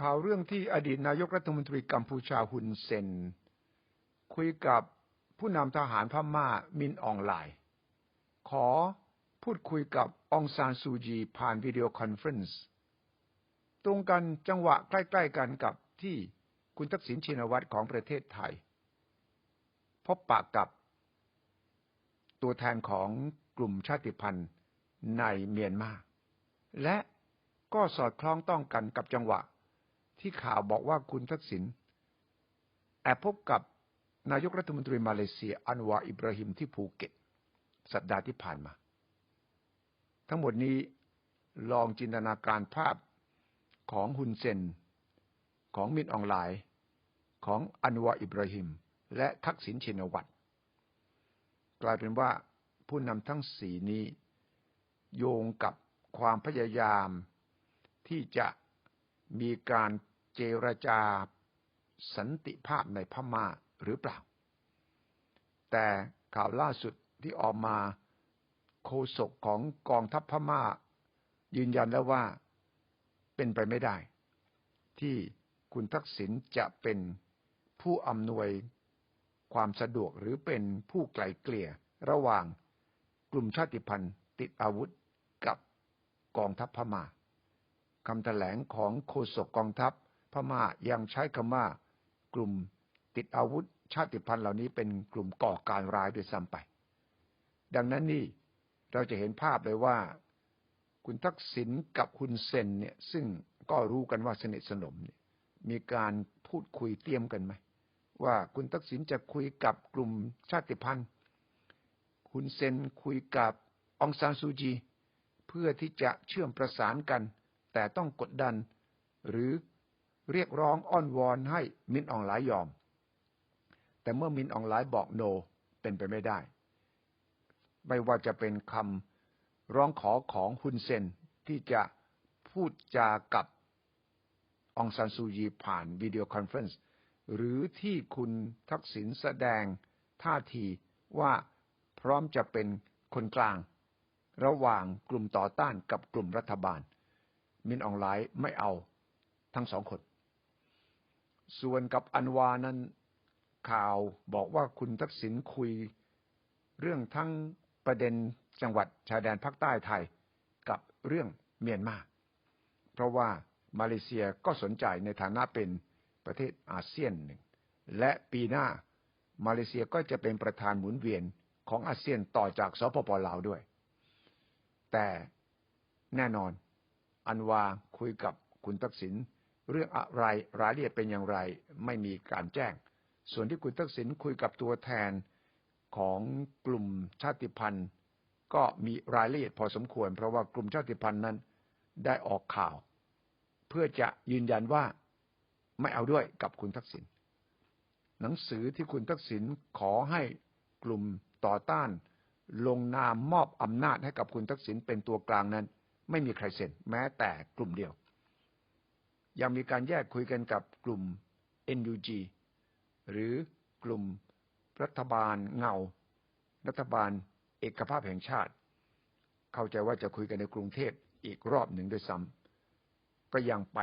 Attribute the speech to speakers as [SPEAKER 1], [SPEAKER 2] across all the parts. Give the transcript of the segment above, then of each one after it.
[SPEAKER 1] ข่าวเรื่องที่อดีตนายกรัฐมนตรีกัมพูชาฮุนเซน คุยกับผู้นำทหารพม่ามินอองไลน์ขอพูดคุยกับองซานซูจีผ่านวิดีโอคอนเฟรนซ์ตรงกันจังหวะใกล้ ๆ กันกับที่คุณทักษิณชินวัตรของประเทศไทย พบปะกับตัวแทนของกลุ่มชาติพันธุ์ในเมียนมา และก็สอดคล้องต้องกันกับจังหวะ ที่ข่าวบอกว่าคุณทักษิณแอบพบกับนายกรัฐมนตรีมาเลเซีย อันวาอิบราฮิมที่ภูเก็ต สัปดาห์ที่ผ่านมา ทั้งหมดนี้ลองจินตนาการภาพของฮุนเซน ของมินอองไลน์ของอันวาอิบราฮิม และทักษิณชินวัตรกลายเป็นว่าผู้นำทั้งสี่นี้ โยงกับความพยายามที่จะมีการ เจรจาสันติภาพในพม่าหรือเปล่า แต่ข่าวล่าสุดที่ออกมาโฆษกของกองทัพพม่า ยืนยันแล้วว่าเป็นไปไม่ได้ ที่คุณทักษิณจะเป็นผู้อำนวยความสะดวกหรือเป็นผู้ไกล่เกลี่ยระหว่างกลุ่มชาติพันธุ์ติดอาวุธกับกองทัพพมา่าคำแถลงของโฆษกกองทัพ ม่ายังใช้คำว่ากลุ่มติดอาวุธชาติพันธุ์เหล่านี้เป็นกลุ่มก่อการร้ายด้วยซ้ำไป ดังนั้นนี่เราจะเห็นภาพเลยว่า คุณทักษิณกับคุณเซนเนี่ยซึ่งก็รู้กันว่าสนิทสนมเนี่ยมีการพูดคุยเตรียมกันไหม ว่าคุณทักษิณจะคุยกับกลุ่มชาติพันธุ์ คุณเซนคุยกับองซานซูจี เพื่อที่จะเชื่อมประสานกัน แต่ต้องกดดัน หรือ เรียกร้องอ้อนวอนให้มินอองหลายยอม แต่เมื่อมินอองหลายบอกโน เป็นไปไม่ได้ ไม่ว่าจะเป็นคำร้องขอของฮุนเซนที่จะพูดจากับองซานซูจีผ่านวิดีโอคอนเฟรนซ์หรือที่คุณทักษิณแสดงท่าทีว่าพร้อมจะเป็นคนกลาง ระหว่างกลุ่มต่อต้านกับกลุ่มรัฐบาล มินออนไลน์ไม่เอาทั้งสองคน ส่วนกับอันวานั้นข่าวบอกว่าคุณทักษิณคุย เรื่องทั้งประเด็นจังหวัดชายแดนภาคใต้ไทยกับเรื่องเมียนมาเพราะว่ามาเลเซียก็สนใจในฐานะเป็นประเทศอาเซียนหนึ่ง และปีหน้ามาเลเซียก็จะเป็นประธานหมุนเวียนของอาเซียนต่อจากสปปลาวด้วย แต่แน่นอนอันวาคุยกับคุณทักษิณ เรื่องอะไรรายละเอียดเป็นอย่างไรไม่มีการแจ้ง ส่วนที่คุณทักษิณคุยกับตัวแทนของกลุ่มชาติพันธุ์ ก็มีรายละเอียดพอสมควร เพราะว่ากลุ่มชาติพันธุ์นั้นได้ออกข่าว เพื่อจะยืนยันว่าไม่เอาด้วยกับคุณทักษิณหนังสือที่คุณทักษิณขอให้กลุ่มต่อต้าน ลงนามมอบอำนาจให้กับคุณทักษิณเป็นตัวกลางนั้น ไม่มีใครเซ็นแม้แต่กลุ่มเดียว ยังมีการแยกคุยกันกับกลุ่ม NUG หรือกลุ่มรัฐบาลเงา รัฐบาลเอกภาพแห่งชาติ เข้าใจว่าจะคุยกันในกรุงเทพอีกรอบหนึ่งด้วยซ้ำก็ยังไป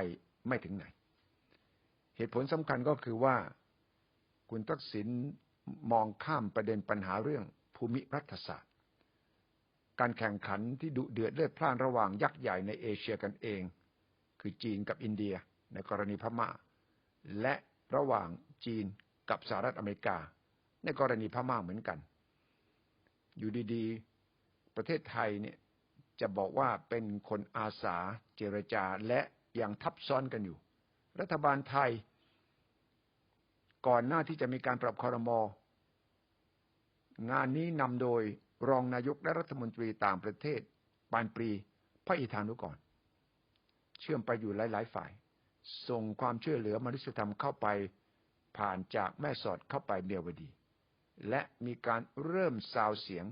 [SPEAKER 1] ไม่ถึงไหน เหตุผลสำคัญก็คือว่าคุณทักษิณมองข้ามประเด็นปัญหาเรื่องภูมิรัฐศาสตร์ การแข่งขันที่ดุเดือดเลือดพล่านระหว่างยักษ์ใหญ่ในเอเชียกันเอง คือจีนกับอินเดียในกรณีพม่า และระหว่างจีนกับสหรัฐอเมริกา ในกรณีพม่าเหมือนกัน อยู่ดีๆ ประเทศไทยเนี่ยจะบอกว่าเป็นคนอาสาเจรจาและยังทับซ้อนกันอยู่ รัฐบาลไทย ก่อนหน้าที่จะมีการปรับคอรมองานนี้นำโดยรองนายกและรัฐมนตรีต่างประเทศปานปรีพระอิธานุกร เชื่อมไปอยู่หลาย ๆ ฝ่าย ส่งความช่วยเหลือมนุษยธรรมเข้าไปผ่านจากแม่สอดเข้าไปเมียวดี และมีการเริ่มซาวเสียง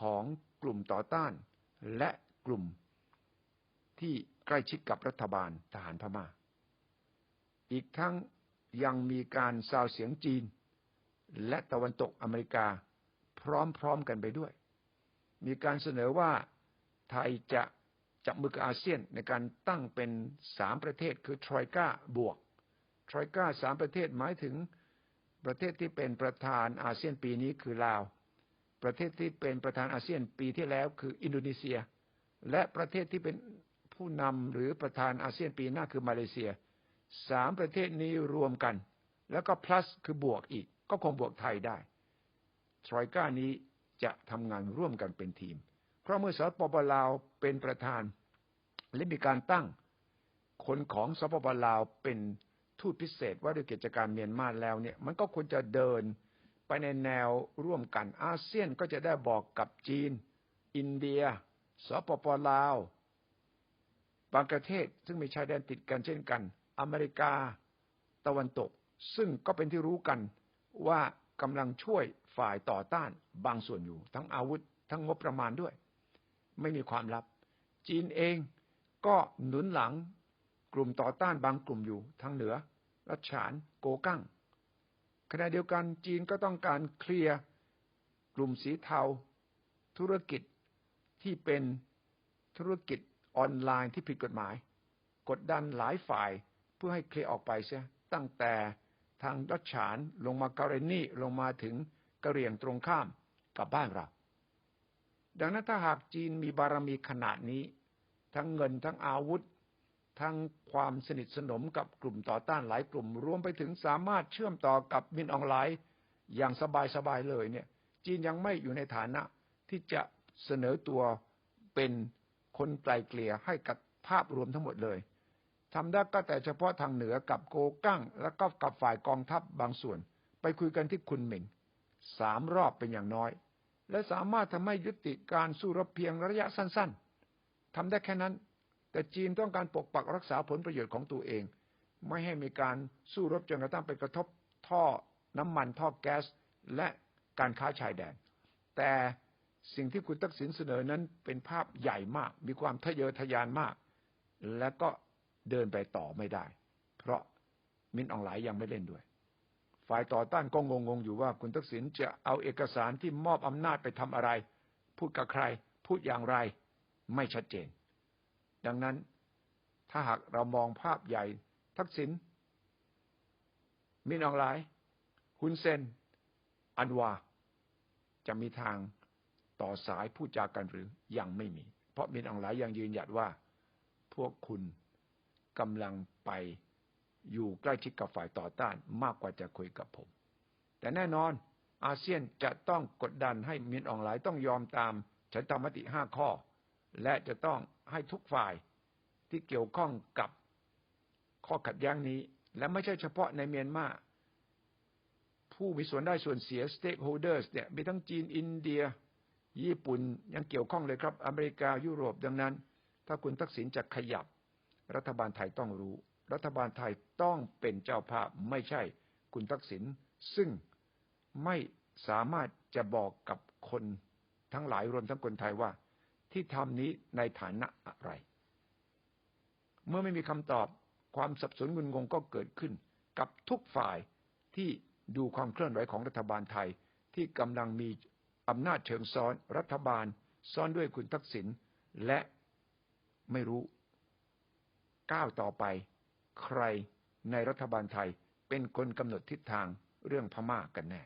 [SPEAKER 1] ของกลุ่มต่อต้าน และกลุ่มที่ใกล้ชิดกับรัฐบาลทหารพมา่า อีกทั้งยังมีการซาวเสียงจีน และตะวันตกอเมริกาพร้อมๆกันไปด้วย มีการเสนอว่าไทยจะ จับมือกับอาเซียนในการตั้งเป็นสามประเทศคือทรอยกาบวกทรอยกาสามประเทศหมายถึงประเทศที่เป็นประธานอาเซียนปีนี้คือลาว ประเทศที่เป็นประธานอาเซียนปีที่แล้วคืออินโดนีเซีย และประเทศที่เป็นผู้นำหรือประธานอาเซียนปีหน้าคือมาเลเซียสามประเทศนี้รวมกัน แล้วก็ plus คือบวกอีก ก็คงบวกไทยได้ทรอยกานี้จะทำงานร่วมกันเป็นทีม เพราะเมื่อสปปลาวเป็นประธาน และมีการตั้งคนของสปปลาวเป็นทูตพิเศษว่าด้วยกิจการเมียนมาแล้วเนี่ยมันก็ควรจะเดินไปในแนวร่วมกันอาเซียนก็จะได้บอกกับจีน อินเดีย สปปลาว บางประเทศซึ่งมีชายแดนติดกันเช่นกัน อเมริกา ตะวันตก ซึ่งก็เป็นที่รู้กันว่ากำลังช่วยฝ่ายต่อต้านบางส่วนอยู่ ทั้งอาวุธทั้งงบประมาณด้วย ไม่มีความลับ จีนเองก็หนุนหลังกลุ่มต่อต้านบางกลุ่มอยู่ทางเหนือ รัชฉานโกกั้งขณะเดียวกันจีนก็ต้องการเคลียร์กลุ่มสีเทา ธุรกิจที่เป็นธุรกิจออนไลน์ที่ผิดกฎหมาย กดดันหลายฝ่ายเพื่อให้เคลียร์ออกไปเสียตั้งแต่ทางรัชฉานลงมาการเรนี่ลงมาถึงกะเรียงตรงข้ามกับบ้านเรา ดังนั้นถ้าหากจีนมีบารมีขนาดนี้ ทั้งเงินทั้งอาวุธ ทั้งความสนิทสนมกับกลุ่มต่อต้านหลายกลุ่ม รวมไปถึงสามารถเชื่อมต่อกับมินออนไลน์อย่างสบายๆเลยเนี่ย จีนยังไม่อยู่ในฐานะที่จะเสนอตัวเป็นคนไกลเกลี่ยให้กับภาพรวมทั้งหมดเลยทำได้ก็แต่เฉพาะทางเหนือกับโกกั้ง แล้วก็กับฝ่ายกองทัพบางส่วน ไปคุยกันที่คุณหมิงสามรอบเป็นอย่างน้อย และสามารถทำให้ยุติการสู้รบเพียงระยะสั้น ๆทำได้แค่นั้น แต่จีนต้องการปกปักรักษาผลประโยชน์ของตัวเอง ไม่ให้มีการสู้รบจนกระทั่งไปกระทบท่อน้ำมันท่อแก๊สและการค้าชายแดน แต่สิ่งที่คุณทักษิณเสนอนั้นเป็นภาพใหญ่มาก มีความทะเยอทะยานมาก และก็เดินไปต่อไม่ได้ เพราะมินออนไลน์ยังไม่เล่นด้วย ฝ่ายต่อต้านก็งงงอยู่ว่าคุณทักษิณจะเอาเอกสารที่มอบอำนาจไปทำอะไร พูดกับใคร พูดอย่างไร ไม่ชัดเจน ดังนั้นถ้าหากเรามองภาพใหญ่ ทักษิณมินออนไลน์ฮุนเซน อันวา จะมีทางต่อสายพูดจากันหรือยังไม่มี เพราะมินออนไลน์ยังยืนหยัดว่า พวกคุณกำลังไป อยู่ใกล้ชิดกับฝ่ายต่อต้านมากกว่าจะคุยกับผม แต่แน่นอนอาเซียนจะต้องกดดันให้มินออนไลน์ต้องยอมตามฉันธรรมติห้าข้อ และจะต้องให้ทุกฝ่ายที่เกี่ยวข้องกับข้อขัดแย้งนี้ และไม่ใช่เฉพาะในเมียนมาผู้มีส่วนได้ส่วนเสีย stakeholders เนี่ยมีทั้งจีนอินเดีย ญี่ปุ่นยังเกี่ยวข้องเลยครับ อเมริกายุโรปดังนั้น ถ้าคุณทักษิณจะขยับรัฐบาลไทยต้องรู้ รัฐบาลไทยต้องเป็นเจ้าภาพไม่ใช่คุณทักษิณซึ่งไม่สามารถจะบอกกับคนทั้งหลายรวมทั้งคนไทยว่า ที่ทำนี้ในฐานะอะไร เมื่อไม่มีคำตอบความสับสนงุนงงก็เกิดขึ้น กับทุกฝ่ายที่ดูความเคลื่อนไหวของรัฐบาลไทยที่กำลังมีอำนาจเชิงซ้อนรัฐบาลซ้อนด้วยคุณทักษิณและไม่รู้ก้าวต่อไป ใครในรัฐบาลไทยเป็นคนกำหนดทิศทางเรื่องพม่ากันแน่